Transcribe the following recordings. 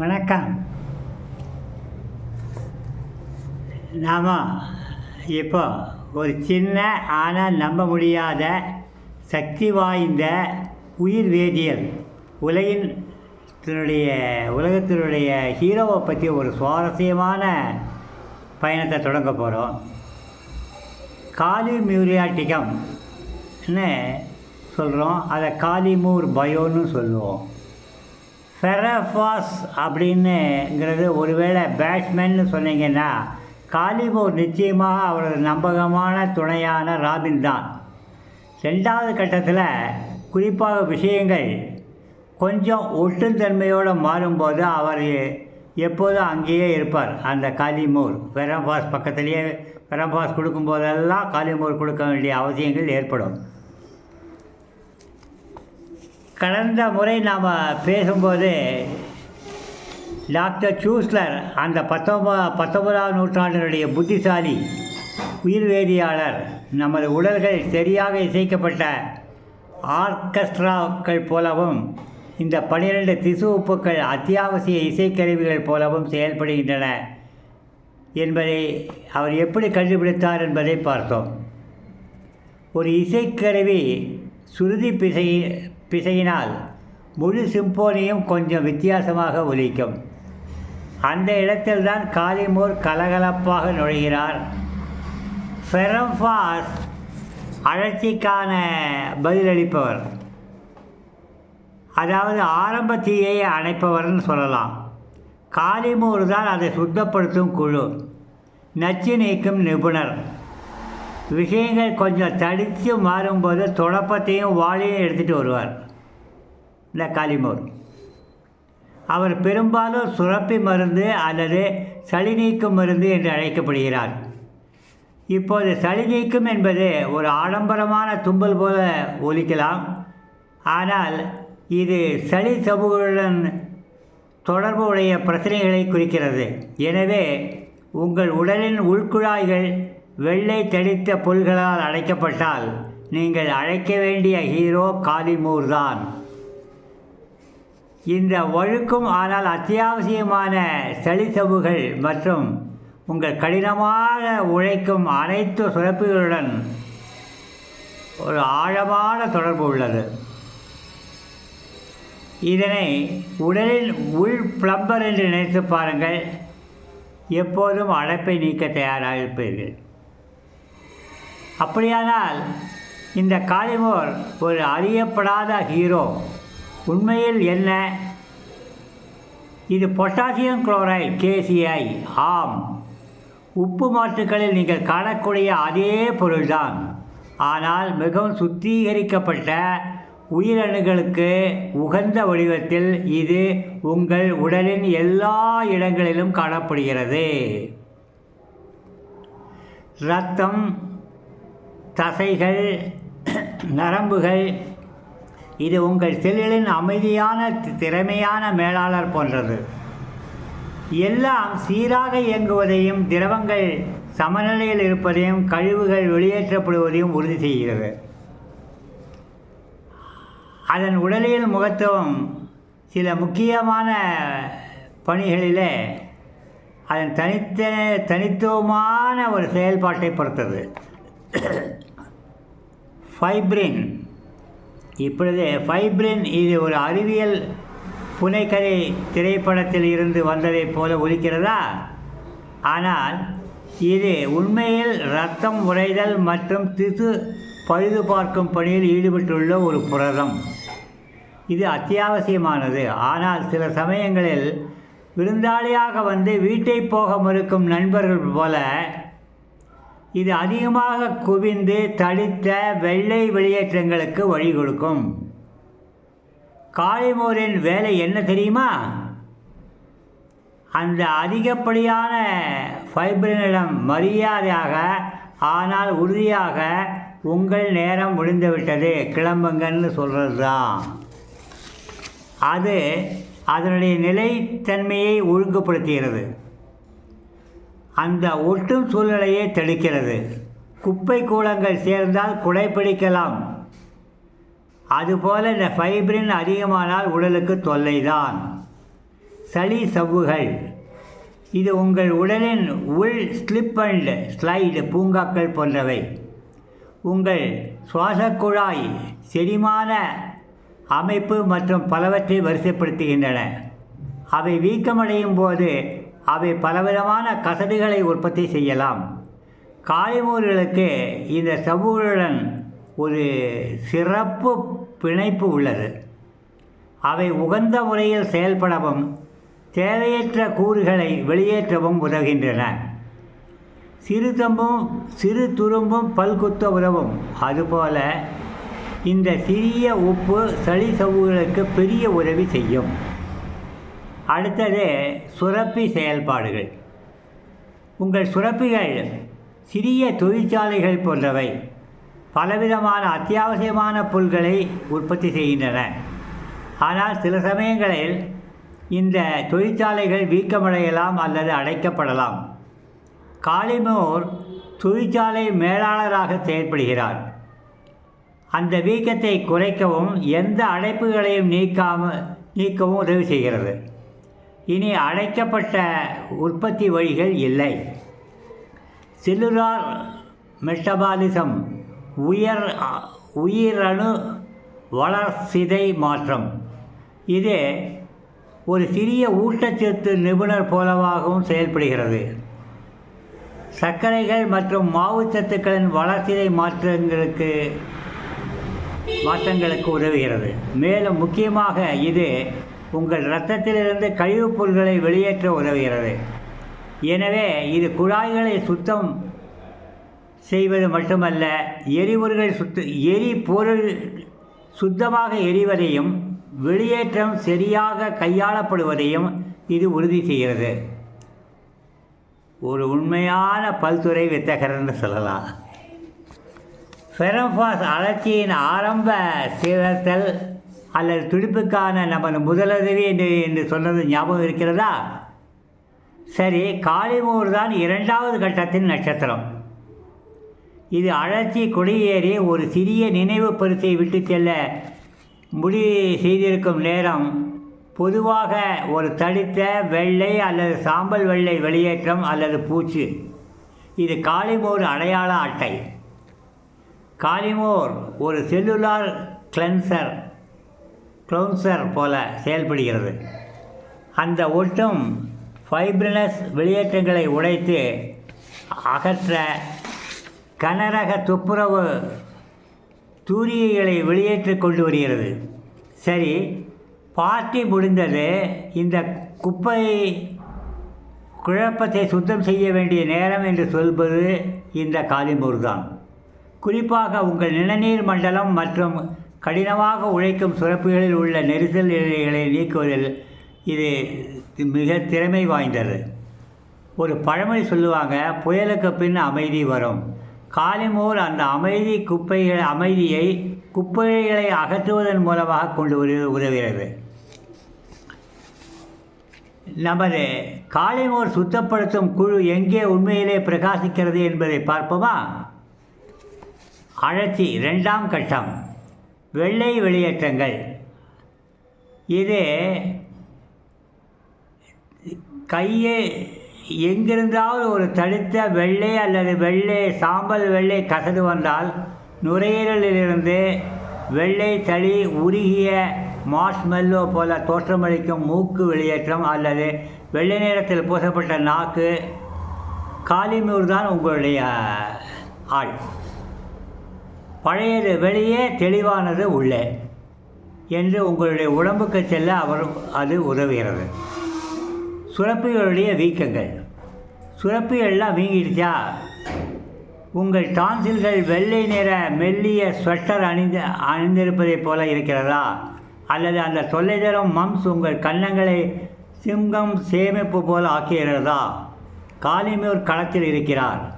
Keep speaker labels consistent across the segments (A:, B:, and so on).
A: வணக்கம். நாம் இப்போ ஒரு சின்ன ஆனால் நம்ப முடியாத சக்தி வாய்ந்த உயிர் வேதியியல் உலகின் தன்னுடைய உலகத்தினுடைய ஹீரோவை பற்றி ஒரு சுவாரஸ்யமான பயணத்தை தொடங்க போகிறோம் காலி மியூரியாட்டிகம்னு சொல்கிறோம் அதை காலிமூர் பயோன்னு சொல்லுவோம். ஃபெரஃபாஸ் அப்படின்னுங்கிறது ஒருவேளை பேட்ஸ்மேன்னு சொன்னீங்கன்னா காலிபோர் நிச்சயமாக அவரது நம்பகமான துணையான ராபின் தான். ரெண்டாவது கட்டத்தில் குறிப்பாக விஷயங்கள் கொஞ்சம் ஒட்டுத்தன்மையோடு மாறும்போது அவர் எப்போதும் அங்கேயே இருப்பார் அந்த காலிமோர் ஃபெரம்பாஸ் பக்கத்துலேயே ஃபெரம்பாஸ் கொடுக்கும்போதெல்லாம் காலிமோர் கொடுக்க வேண்டிய அவசியங்கள் ஏற்படும். கடந்த முறை நாம் பேசும்போது டாக்டர் சூஸ்லர் அந்த பத்தொன்ப பத்தொன்பதாம் நூற்றாண்டினுடைய புத்திசாலி உயிர்வேதியாளர் நமது உடல்கள் சரியாக இசைக்கப்பட்ட ஆர்கெஸ்ட்ராக்கள் போலவும் இந்த பனிரெண்டு திசு உப்புக்கள் அத்தியாவசிய இசைக்கருவிகள் போலவும் செயல்படுகின்றன என்பதை அவர் எப்படி கண்டுபிடித்தார் என்பதை பார்த்தோம். ஒரு இசைக்கருவி சுருதி பிசை பிசையினால் முழு சிம்போனியும் கொஞ்சம் வித்தியாசமாக ஒலிக்கும். அந்த இடத்தில்தான் காலிமூர் கலகலப்பாக நுழைகிறார். ஃபெரம்ஃபாஸ் அழற்சிக்கான பதிலளிப்பவர். அதாவது ஆரம்ப தீயை அணைப்பவர்னு சொல்லலாம். காலிமூர் தான் அதை சுத்தப்படுத்தும் குழு. நச்சு நீக்கும் நிபுணர். விஷயங்கள் கொஞ்சம் தடித்து மாறும்போது தொடப்பத்தையும் வாளையும் எடுத்துகிட்டு வருவார். இந்த காளிமோர். அவர் பெரும்பாலும் சுரப்பி மருந்து அல்லது சளி நீக்கும் மருந்து என்று அழைக்கப்படுகிறார். இப்போது சளி நீக்கும் என்பது ஒரு ஆடம்பரமான தும்பல் போல ஒலிக்கலாம். ஆனால் இது சளி சமூகங்களுடன் தொடர்பு உடைய பிரச்சனைகளை குறிக்கிறது. எனவே உங்கள் உடலின் உள்குழாய்கள் வெள்ளை தடித்த புல்களால் அடைக்கப்பட்டால் நீங்கள் அழைக்க வேண்டிய ஹீரோ காலிமூர் தான். இந்த வழுக்கும் ஆனால் அத்தியாவசியமான சளிசவுகள் மற்றும் உங்கள் கடினமாக உழைக்கும் அனைத்து சுரப்புகளுடன் ஒரு ஆழமான தொடர்பு உள்ளது. இதனை உடலின் உள் பிளம்பர் என்று நினைத்து பாருங்கள். எப்போதும் அழைப்பை நீக்க தயாராக இருப்பீர்கள். அப்படியானால் இந்த காலிமோர் ஒரு அறியப்படாத ஹீரோ உண்மையில் என்ன? இது பொட்டாசியம் குளோரைட் கேசிஐ ஆம். உப்பு மாற்றுகளில் நீங்கள் காணக்கூடிய அதே பொருள்தான். ஆனால் மிகவும் சுத்திகரிக்கப்பட்ட உயிரணுகளுக்கு உகந்த வடிவத்தில் இது உங்கள் உடலின் எல்லா இடங்களிலும் காணப்படுகிறது. ரத்தம் தசைகள் நரம்புகள் இது உங்கள் செல்லின் அமைதியான திறமையான மேலாளர் போன்றது. எல்லாம் சீராக இயங்குவதையும் திரவங்கள் சமநிலையில் இருப்பதையும் கழிவுகள் வெளியேற்றப்படுவதையும் உறுதி செய்கிறது. அதன் உடலியல் முகத்துவம் சில முக்கியமான பணிகளிலே அதன் தனித்த தனித்துவமான ஒரு செயல்பாட்டை பொறுத்தது. ஃபைப்ரின் இப்பொழுது ஃபைப்ரின் இது ஒரு அறிவியல் புனைக்கதை திரைப்படத்தில் இருந்து வந்ததைப் போல ஒலிக்கிறதா? ஆனால் இது உண்மையில் இரத்தம் உறைதல் மற்றும் திசு பழுது பார்க்கும் பணியில் ஈடுபட்டுள்ள ஒரு புரதம். இது அத்தியாவசியமானது. ஆனால் சில சமயங்களில் விருந்தாளியாக வந்து வீட்டை போக மறுக்கும் நண்பர்கள் போல இது அதிகமாக குவிந்து தடித்த வெள்ளை வெளியேற்றங்களுக்கு வழி கொடுக்கும். காளிமோரின் வேலை என்ன தெரியுமா? அந்த அதிகப்படியான ஃபைபரினிடம் மரியாதையாக ஆனால் உறுதியாக உங்கள் நேரம் முடிந்துவிட்டது கிளம்புங்கன்னு சொல்கிறது தான் அது அதனுடைய நிலைத்தன்மையை ஒழுங்குபடுத்துகிறது. அந்த ஒட்டும் சூழ்நிலையை தடுக்கிறது குப்பை கூலங்கள் சேர்ந்தால் குடைப்பிடிக்கலாம் அதுபோல இந்த ஃபைப்ரின் அதிகமானால் உடலுக்கு தொல்லைதான். சளி சவ்வுகள். இது உங்கள் உடலின் உள் ஸ்லிப் அண்ட் ஸ்லைடு பூங்காக்கள் போன்றவை. உங்கள் சுவாசக்குழாய் செரிமான அமைப்பு மற்றும் பலவற்றை வரிசைப்படுத்துகின்றன. அவை வீக்கமடையும் போது அவை பலவிதமான கசடுகளை உற்பத்தி செய்யலாம். காலிமூர்களுக்கு இந்த சவ்வுகளுடன் ஒரு சிறப்பு பிணைப்பு உள்ளது. அவை உகந்த முறையில் செயல்படவும் தேவையற்ற கூறுகளை வெளியேற்றவும் உதவுகின்றன. சிறு தம்பும் சிறு துரும்பும் பல்குத்த உதவும். அதுபோல இந்த சிறிய உப்பு சளி சவ்வுகளுக்கு பெரிய உதவி செய்யும். அடுத்தது சுரப்பி செயல்பாடுகள். உங்கள் சுரப்பிகள் சிறிய தொழிற்சாலைகள் போன்றவை. பலவிதமான அத்தியாவசியமான புல்களை உற்பத்தி செய்கின்றன. ஆனால் சில சமயங்களில் இந்த தொழிற்சாலைகள் வீக்கமடையலாம் அல்லது அடைக்கப்படலாம். காளிமோர் தொழிற்சாலை மேலாளராக செயல்படுகிறார். அந்த வீக்கத்தை குறைக்கவும் எந்த அடைப்புகளையும் நீக்காம நீக்கவும் உதவி செய்கிறது. இனி அடைக்கப்பட்ட உற்பத்தி வழிகள் இல்லை. செல்லுலார் மெட்டபாலிசம் உயர் உயிரணு வளர்சிதை மாற்றம். இது ஒரு சிறிய ஊட்டச்சத்து நிபுணர் போலவாகவும் செயல்படுகிறது. சர்க்கரைகள் மற்றும் மாவுச்சத்துக்களின் வளர்சிதை மாற்றங்களுக்கு மாற்றங்களுக்கு உதவுகிறது. மேலும் முக்கியமாக இது உங்கள் இரத்தத்திலிருந்து கழிவுப் பொருட்களை வெளியேற்ற உதவுகிறது. எனவே இது குழாய்களை சுத்தம் செய்வது மட்டுமல்ல எரிபொருள்கள் சுத்த எரிபொருள் சுத்தமாக எரிவதையும் வெளியேற்றம் சரியாக கையாளப்படுவதையும் இது உறுதி செய்கிறது. ஒரு உண்மையான பல்துறை வித்தகர்னு சொல்லலாம். ஃபெரம்பாஸ் அழற்சியின் ஆரம்ப சீரத்தல் அல்லது துடிப்புக்கான நமது முதலுதவி என்று என்று சொன்னது ஞாபகம் இருக்கிறதா? சரி காளிமூர் தான் இரண்டாவது கட்டத்தின் நட்சத்திரம். இது அழற்சி கொடியேறி ஒரு சிறிய நினைவு பரிசை விட்டு செல்ல முடிவு செய்திருக்கும் நேரம். பொதுவாக ஒரு தடித்த வெள்ளை அல்லது சாம்பல் வெள்ளை வெளியேற்றம் அல்லது பூச்சு. இது காளிமோர் அடையாள அட்டை. காளிமோர் ஒரு செல்லுலார் கிளென்சர். க்ளவுன்சர் போல செயல்படுகிறது. அந்த ஒட்டும் ஃபைப்ரினஸ் வெளியேற்றங்களை உடைத்து அகற்ற கனரக துப்புரவு தூரிகைகளை வெளியேற்றி கொண்டு வருகிறது. சரி பார்ட்டி முடிந்தது. இந்த குப்பை குழப்பத்தை சுத்தம் செய்ய வேண்டிய நேரம் என்று சொல்வது இந்த காலிம்பூர் தான் குறிப்பாக உங்கள் நிணநீர் மண்டலம் மற்றும் கடினமாக உழைக்கும் சுரப்புகளில் உள்ள நெரிசல் நிலைகளை நீக்குவதில் இது மிக திறமை வாய்ந்தது. ஒரு பழமொழி சொல்லுவாங்க புயலுக்கு பின் அமைதி வரும். காலிமோர் அந்த அமைதி குப்பைகள் அமைதியை குப்பைகளை அகற்றுவதன் மூலமாக கொண்டு வரு உதவுகிறது. நமது காளிமோர் சுத்தப்படுத்தும் குழு எங்கே உண்மையிலே பிரகாசிக்கிறது என்பதை பார்ப்போமா? அழற்சி ரெண்டாம் கட்டம். வெள்ளை வெளியேற்றங்கள். இது கையை எங்கிருந்தாவது ஒரு தடித்த வெள்ளை அல்லது வெள்ளை சாம்பல் வெள்ளை கசடு வந்தால் நுரையீரலிலிருந்து வெள்ளை சளி உருகிய மார்ஷ்மெல்லோ போல தோற்றமளிக்கும் மூக்கு வெளியேற்றம் அல்லது வெள்ளை நிறத்தில் பூசப்பட்ட நாக்கு காலிமூர் தான் உங்களுடைய ஆள். பழையது வெளியே தெளிவானது உள்ளே என்று உங்களுடைய உடம்புக்கு செல்ல அவர் அது உதவுகிறது. சுரப்பிகளுடைய வீக்கங்கள். சுரப்பிகள்லாம் வீங்கிடுச்சா? உங்கள் டான்சில்கள் வெள்ளை நிற மெல்லிய ஸ்வெட்டர் அணிந்து அணிந்திருப்பதைப் போல இருக்கிறதா? அல்லது அந்த தொல்லை தரும் மம்ஸ் உங்கள் கன்னங்களை சிங்கம் சேமிப்பு போல் ஆக்குகிறதா? காலிமூர் களத்தில் இருக்கிறார்.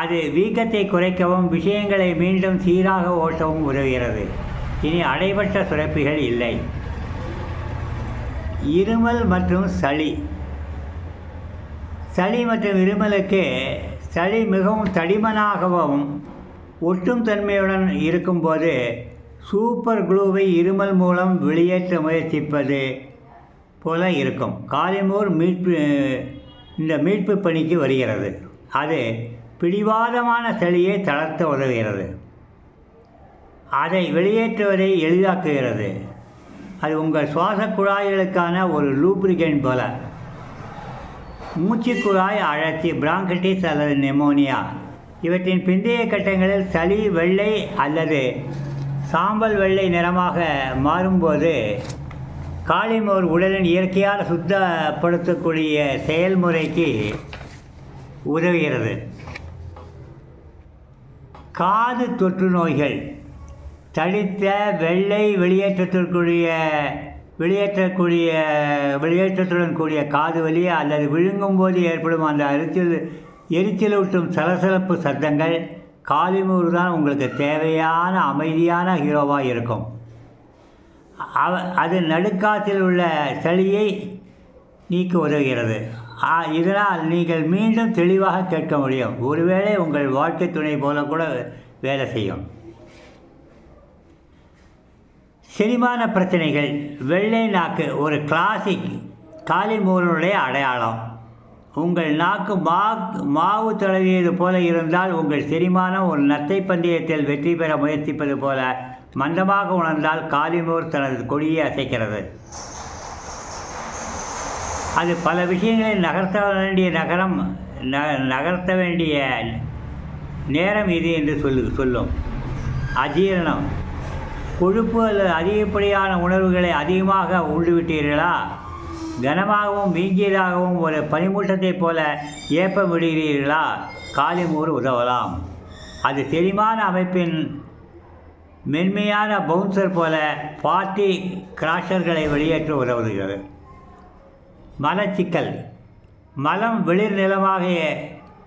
A: அது வீக்கத்தை குறைக்கவும் விஷயங்களை மீண்டும் சீராக ஓட்டவும் உதவுகிறது. இனி அடைபட்ட சுரப்பிகள் இல்லை. இருமல் மற்றும் சளி. சளி மற்றும் இருமலுக்கு சளி மிகவும் தடிமனாகவும் ஒட்டும் தன்மையுடன் இருக்கும்போது சூப்பர் குளூவை இருமல் மூலம் வெளியேற்ற முயற்சிப்பது போல இருக்கும். காலிமூர் மீட்பு இந்த மீட்பு பணிக்கு வருகிறது. அது பிடிவாதமான சளியை தளர்த்த உதவுகிறது. அதை வெளியேற்றுவதை எளிதாக்குகிறது. அது உங்கள் சுவாச குழாய்களுக்கான ஒரு லூப்ரிகன் போல. மூச்சு குழாய் அழற்சி பிராங்கட்டிஸ் அல்லது நெமோனியா இவற்றின் பிந்தைய கட்டங்களில் சளி வெள்ளை அல்லது சாம்பல் வெள்ளை நிறமாக மாறும்போது காளிமோர் உடலின் இயற்கையால் சுத்தப்படுத்தக்கூடிய செயல்முறைக்கு உதவுகிறது. காது தொற்று நோய்கள். தடித்த வெள்ளை வெளியேற்றத்திற்குரிய வெளியேற்றக்கூடிய வெளியேற்றத்துடன் கூடிய காது வலி அல்லது விழுங்கும் போது ஏற்படும் அந்த எரிச்சல் எரிச்சலூட்டும் சலசலப்பு சத்தங்கள் காலிமூர் தான் உங்களுக்கு தேவையான அமைதியான ஹீரோவாக இருக்கும். அவ அது நடுக்காத்தில் உள்ள சளியை நீக்க உதவுகிறது. இதனால் நீங்கள் மீண்டும் தெளிவாக கேட்க முடியும். ஒருவேளை உங்கள் வாழ்க்கை துணை போல கூட வேலை செய்யும். செரிமான பிரச்சனைகள். வெள்ளை நாக்கு ஒரு கிளாசிக் காலிமூலனுடைய அடையாளம். உங்கள் நாக்கு மா மாவு தடவியது போல இருந்தால் உங்கள் செரிமானம் ஒரு நத்தை பந்தயத்தில் வெற்றி பெற முயற்சிப்பது போல மந்தமாக உணர்ந்தால் காலிமூர் தனது கொடியை அசைக்கிறது. அது பல விஷயங்களை நகர்த்த வேண்டிய நகரம் ந நகர்த்த வேண்டிய நேரம் இது என்று சொல்லு சொல்லும். அஜீரணம். கொழுப்பு அல்லது அதிகப்படியான உணர்வுகளை அதிகமாக உண்டுவிட்டீர்களா? கனமாகவும் வீங்கியதாகவும் ஒரு பனிமூட்டத்தைப் போல ஏப்ப விடுகிறீர்களா? காலிமூர் உதவலாம். அது தெளிவான அமைப்பின் மென்மையான பவுன்சர் போல பார்ட்டி கிராஷர்களை வெளியேற்ற உதவுகிறது. மலச்சிக்கல். மலம் வெளிர் நிலமாக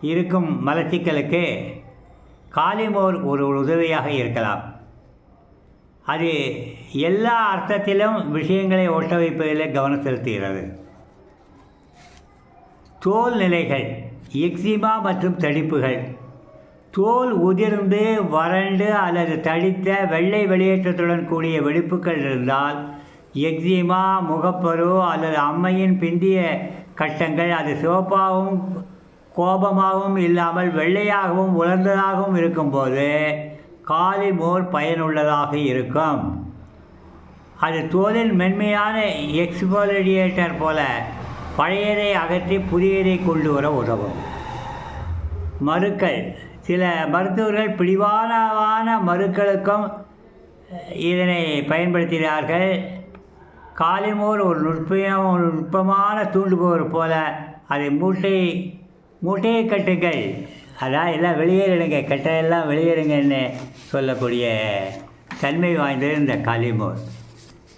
A: இருக்கும் மலச்சிக்கலுக்கு காலிமோர் ஒரு உதவியாக இருக்கலாம். அது எல்லா அர்த்தத்திலும் விஷயங்களை ஒட்ட வைப்பதில் கவனம் செலுத்துகிறது. தோல் நிலைகள் எக்ஸிமா மற்றும் தடிப்புகள். தோல் உதிர்ந்து வறண்டு அல்லது தடித்த வெள்ளை வெளியேற்றத்துடன் கூடிய வெடிப்புகள் இருந்தால் எக்ஸிமா முகப்பரு அல்லது அம்மையின் பிந்திய கட்டங்கள் அது சிவப்பாகவும் கோபமாகவும் இல்லாமல் வெள்ளையாகவும் உலர்ந்ததாகவும் இருக்கும்போது காலிமோர் பயனுள்ளதாக இருக்கும். அது தோலின் மென்மையான எக்ஸ்போலிடியேட்டர் போல பழையதை அகற்றி புதியதை கொண்டு வர உதவும். மருக்கள். சில மருத்துவர்கள் பிடிவானவான மருக்களுக்கும் இதனை பயன்படுத்தினார்கள் காலிமோர் ஒரு நுட்பம் ஒரு நுட்பமான தூண்டுபவர் போல அதை மூட்டை மூட்டையை கட்டுங்கள். அதான் எல்லாம் வெளியேறிடுங்க கட்டையெல்லாம் வெளியேறுங்கன்னு சொல்லக்கூடிய தன்மை வாய்ந்தது இந்த காலிமோர்.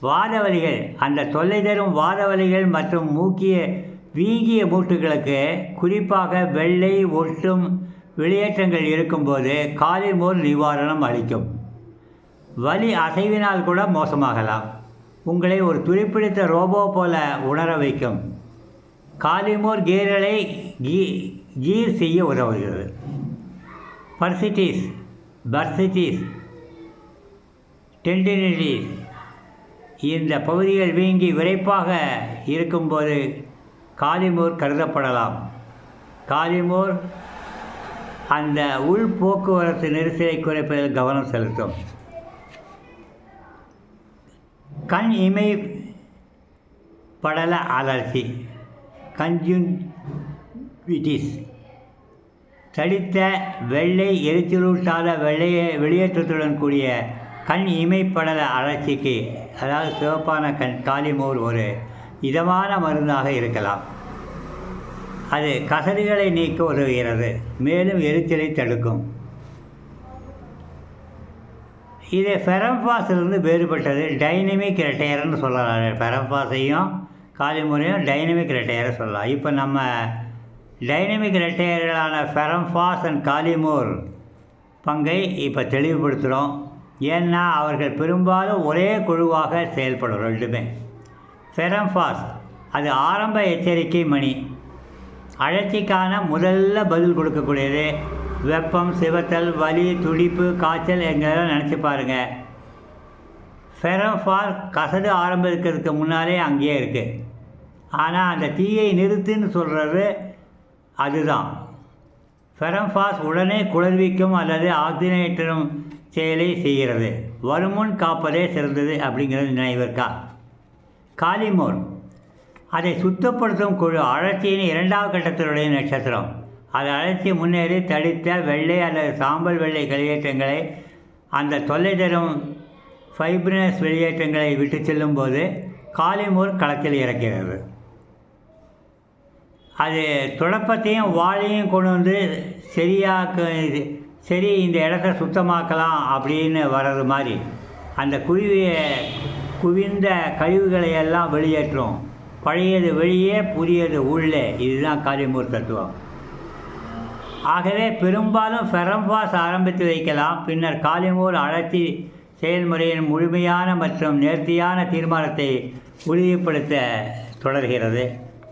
A: வாதவலிகள் அந்த தொல்லை தரும் வாதவலிகள் மற்றும் மூக்கிய வீங்கிய மூட்டுகளுக்கு குறிப்பாக வெள்ளை ஒட்டும் வெளியேற்றங்கள் இருக்கும்போது காலிமோர் நிவாரணம் அளிக்கும். வலி அசைவினால் கூட மோசமாகலாம். உங்களை ஒரு துடிப்பிடித்த ரோபோ போல உணர வைக்கும். காலிமோர் கீர்களை கீ கீர் செய்ய உதவுகிறது. பர்சிட்டிஸ் பர்சிட்டிஸ் டெண்டினிட்டிஸ் இந்த பகுதிகள் வீங்கி விரைப்பாக இருக்கும்போது காலிமோர் கருதப்படலாம். காலிமோர் அந்த உள் போக்குவரத்து நெரிசலை குறைப்பதில் கவனம் செலுத்தும். கண் இமை படல அலர்ச்சி கன்ஜுன்விட்டிஸ். தடித்த வெள்ளை எரிச்சலூட்டாத வெள்ளைய வெளியேற்றத்துடன் கூடிய கண் இமைப்படல அலர்ச்சிக்கு அதாவது சிவப்பான கண் காலிமோர் ஒரு இதமான மருந்தாக இருக்கலாம். அது கசடுகளை நீக்க உதவுகிறது மேலும் எரிச்சலை தடுக்கும். இது ஃபெரம்பாஸிலிருந்து வேறுபட்டது. டைனமிக் ரெட்டையர்னு சொல்லலாம். ஃபெரம்பாஸையும் காலிமுறையும் டைனமிக் ரெட்டையரை சொல்லலாம். இப்போ நம்ம டைனமிக் ரெட்டையர்களான ஃபெரம்பாஸ் அண்ட் காலிமோர் பங்கை இப்போ தெளிவுபடுத்துகிறோம் ஏன்னா அவர்கள் பெரும்பாலும் ஒரே குழுவாக செயல்படும் ரெண்டுமே. ஃபெரம்பாஸ் அது ஆரம்ப எச்சரிக்கை மணி. அழற்சிக்கான முதல்ல பதில் கொடுக்கக்கூடியது வெப்பம் சிவத்தல் வலி துடிப்பு காய்ச்சல் எங்கெல்லாம் நினச்சி பாருங்கள் ஃபெரம்பாஸ் கசடு ஆரம்பிக்கிறதுக்கு முன்னாலே அங்கேயே இருக்குது ஆனால் அந்த தீயை நிறுத்துன்னு சொல்கிறது அதுதான். ஃபெரம்ஃபாஸ் உடனே குளிர்விக்கும் அல்லது ஆக்சினேட்டரும் செயலை செய்கிறது. வருமுன் காப்பதே சிறந்தது அப்படிங்கிறது நினைவிற்கா காலிமோர் அதை சுத்தப்படுத்தும் குழு அழற்சியின் இரண்டாவது கட்டத்தினுடைய நட்சத்திரம். அது அழைச்சி முன்னேறி தடித்த வெள்ளை அல்லது சாம்பல் வெள்ளை வெளியேற்றங்களை அந்த தொல்லை தரும் ஃபைப்ரினஸ் வெளியேற்றங்களை விட்டு செல்லும்போது காலிமூர் களத்தில் இறக்கிறது. அது துடப்பத்தையும் வாழையும் கொண்டு வந்து சரியாக்க இது சரி இந்த இடத்த சுத்தமாக்கலாம் அப்படின்னு வர்றது மாதிரி அந்த குருவிய குவிந்த கழிவுகளை எல்லாம் வெளியேற்றும். பழையது வெளியே புதியது உள்ளே. இதுதான் காளிமூர் தத்துவம். ஆகவே பெரும்பாலும் ஃபெரம்பாஸ் ஆரம்பித்து வைக்கலாம். பின்னர் காளிமூர் அழற்சி செயல்முறையின் முழுமையான மற்றும் நேர்த்தியான தீர்மானத்தை உறுதிப்படுத்த தொடர்கிறது.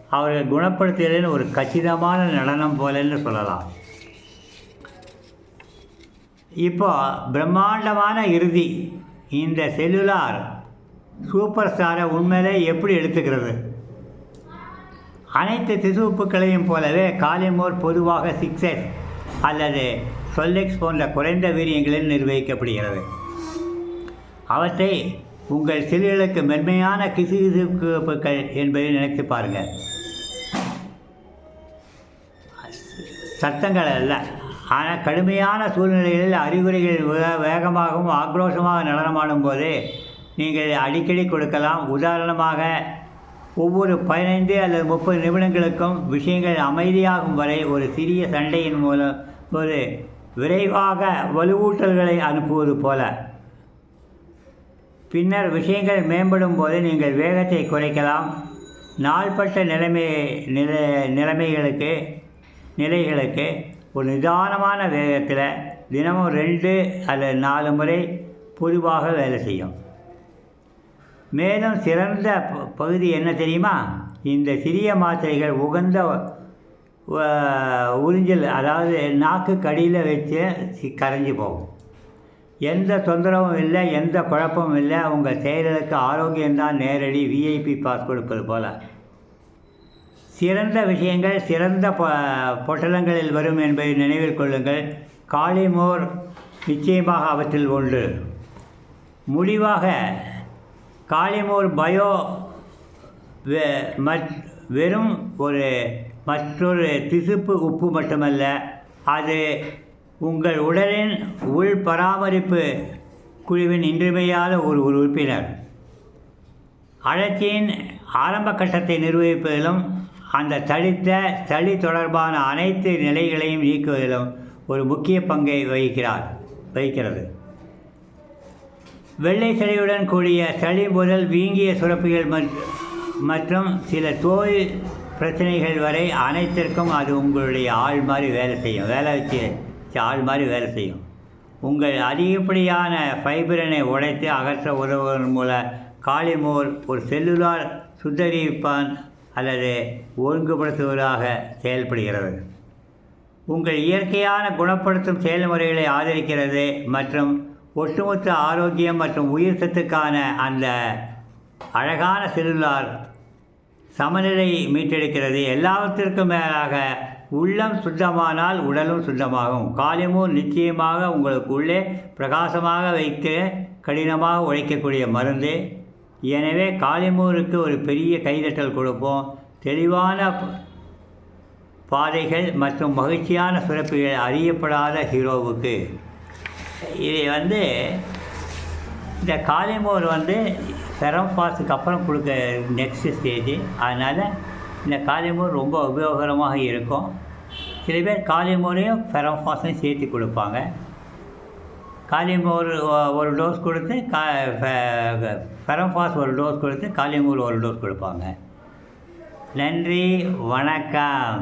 A: அவர்கள் குணப்படுத்துதலின் ஒரு கச்சிதமான நடனம் போலன்னு சொல்லலாம். இப்போ பிரம்மாண்டமான இறுதி. இந்த செல்லுலார் சூப்பர் ஸ்டாரை உண்மையிலே எப்படி எடுத்துக்கிறது? அனைத்து திசுப்புக்களையும் போலவே காலிமோர் பொதுவாக சிக்ஸஸ் அல்லது சொல்லெக்ஸ் போன்ற குறைந்த வீரியங்களில் நிர்வகிக்கப்படுகிறது. அவற்றை உங்கள் சிறுகளுக்கு மென்மையான கிசுகிசுப்புகள் என்பதை நினைத்து பாருங்கள். சத்தங்கள் அல்ல. ஆனால் கடுமையான சூழ்நிலைகளில் அறிகுறிகள் வேகமாகவும் ஆக்ரோஷமாக நடனமாடும் போது நீங்கள் அடிக்கடி கொடுக்கலாம். உதாரணமாக ஒவ்வொரு பதினைந்து அல்லது முப்பது நிமிடங்களுக்கும் விஷயங்கள் அமைதியாகும் வரை ஒரு சிறிய சண்டையின் மூலம் ஒரு விரைவாக வலுவூட்டல்களை அனுப்புவது போல. பின்னர் விஷயங்கள் மேம்படும் போது நீங்கள் வேகத்தை குறைக்கலாம். நாள்பட்ட நிலைமை நிலை நிலைமைகளுக்கு நிலைகளுக்கு ஒரு நிதானமான வேகத்தில் தினமும் ரெண்டு அல்லது நாலு முறை பொதுவாக வேலை செய்யும். மேலும் சிறந்த ப- பகுதி என்ன தெரியுமா? இந்த சிறிய மாத்திரைகள் உகந்த உறிஞ்சல் அதாவது நாக்கு கடியில் வச்சு சி- கரைஞ்சு போகும். எந்த தொந்தரவும் இல்லை எந்த குழப்பமும் இல்லை. உங்கள் செயலுக்கு ஆரோக்கியம்தான் நேரடி விஐபி பாஸ் கொடுப்பது போல். சிறந்த விஷயங்கள் சிறந்த பொ பொட்டலங்களில் வரும் என்பதை நினைவில் கொள்ளுங்கள். காளிமோர் நிச்சயமாக அவற்றில் ஒன்று. முடிவாக காலிமூர் பயோ வெ வெறும் ஒரு மற்றொரு திசுப்பு உப்பு மட்டுமல்ல அது உங்கள் உடலின் உள் பராமரிப்பு குழுவின் இன்றியமையாத ஒரு ஒரு உறுப்பினர். அழற்சியின் ஆரம்ப கட்டத்தை நிர்வகிப்பதிலும் அந்த தடித்த சளி தொடர்பான அனைத்து நிலைகளையும் நீக்குவதிலும் ஒரு முக்கிய பங்கை வகிக்கிறார் வகிக்கிறது. வெள்ளை சளியுடன் கூடிய சளி முதல் வீங்கிய சுரப்பிகள் மற்றும் சில தோல் பிரச்சனைகள் வரை அனைத்திற்கும் அது உங்களுடைய ஆள் மாதிரி வேலை செய்யும். வேலை வச்சு வச்சு ஆள் மாதிரி வேலை செய்யும். உங்கள் அதிகப்படியான ஃபைபரினை உடைத்து அகற்ற உதவுவதன் மூலம் காளிமோர் ஒரு செல்லுலார் சுத்தரிப்பான் அல்லது ஒழுங்குபடுத்துவதாக செயல்படுகிறது. உங்கள் இயற்கையான குணப்படுத்தும் செயல்முறைகளை ஆதரிக்கிறது மற்றும் ஒட்டுமொத்த ஆரோக்கியம் மற்றும் உயிர் சத்துக்கான அந்த அழகான செல்லுலார் சமநிலை மீட்டெடுக்கிறது. எல்லாவற்றிற்கும் மேலாக உள்ளம் சுத்தமானால் உடலும் சுத்தமாகும். காலியமும் நிச்சயமாக உங்களுக்கு உள்ளே பிரகாசமாக வைக்க கடினமாக உழைக்கக்கூடிய மருந்து. எனவே காளிமூருக்கு ஒரு பெரிய கைதட்டல் கொடுப்போம். தெளிவான பாதைகள் மற்றும் மகிழ்ச்சியான சுரப்பிகள் அறியப்படாத ஹீரோவுக்கு. இது வந்து இந்த காலிமோர் வந்து ஃபெரம்பாஸுக்கு அப்புறம் கொடுக்க நெக்ஸ்ட் ஸ்டேஜ் அதனால் இந்த காலிமோர் ரொம்ப உபயோகரமாக இருக்கும். சில பேர் காலிமோரையும் ஃபெரம்பாஸையும் சேர்த்து கொடுப்பாங்க. காலிமோர் ஒரு டோஸ் கொடுத்து கா ஃபெரம்பாஸ் ஒரு டோஸ் கொடுத்து காலிமோர் ஒரு டோஸ் கொடுப்பாங்க. நன்றி வணக்கம்.